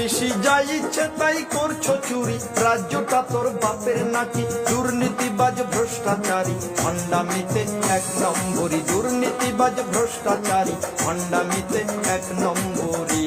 পিসি যা ইচ্ছে তাই করছ চুরি। রাজ্যটা তোর বাপের নাকি দুর্নীতিবাজ ভ্রষ্টাচারী। ভণ্ডামিতে এক নম্বরই, দুর্নীতিবাজ ভ্রষ্টাচারী। ভণ্ডামিতে এক নম্বরই।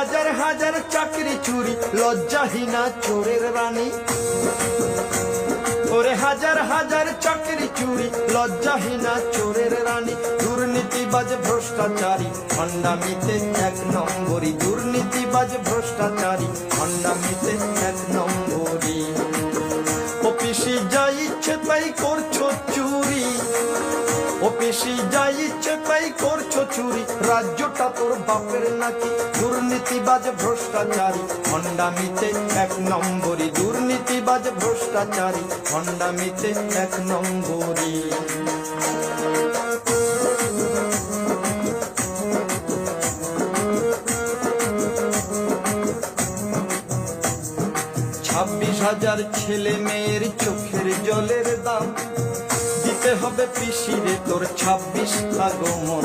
হাজার হাজার চাকরি চুরি, লজ্জাহীনা চোরের রানী। ওরে হাজার হাজার চাকরি চুরি, লজ্জাহীনা চোরের রানী। দুর্নীতিবাজ ভ্রষ্টাচারী খণ্ডামিতে এক নম্বরই দুর্নীতিবাজ ভ্রষ্টাচারী খণ্ডামিতে এক নম্বরই অফিসি যা ইচ্ছে তাই করছ চুরি। অফিসি যা ইচ্ছে তাই করছ চুরি, রাজ্যটা তোর বাপের নাকি? দুর্নীতিবাজ ভ্রষ্টাচারী খণ্ডামিতে এক নম্বরই। দুর্নীতিবাজ ভ্রষ্টাচারী খণ্ডামিতে এক নম্বরই। ছাব্বিশ হাজার ছেলে মেয়ের চোখের জলের দাম। দিতে হবে পিসিরে তোর ছাব্বিশ আগমন।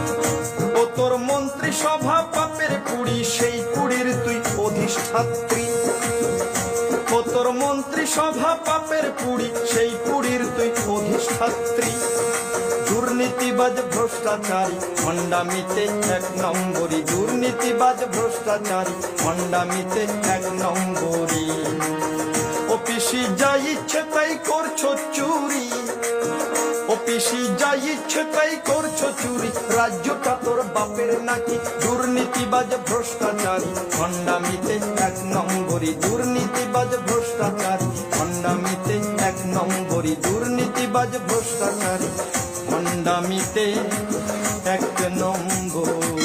ও তোর মন্ত্রী সভা পাপের কুড়ি সেই কুড়ির তুই অধিষ্ঠাত্রী। দুর্নীতিবাজ ভ্রষ্টাচারী খণ্ডামিতে এক নম্বরই দুর্নীতিবাজ ভ্রষ্টাচারী খণ্ডামিতে এক নম্বরই অফিসি যা ইচ্ছে তাই করছ চুরি। অফিসি যা ইচ্ছে তাই করছ চুরি। রাজ্যটা তোর বাপের নাকি দুর্নীতিবাজ ভ্রষ্টাচার খন্ডামিতে এক নম্বরি দুর্নীতিবাজ ভ্রষ্টাচার খন্ডামিতে এক নম্বরি দুর্নীতিবাজ ভ্রষ্টাচার, খণ্ডামিতে এক নম্বর।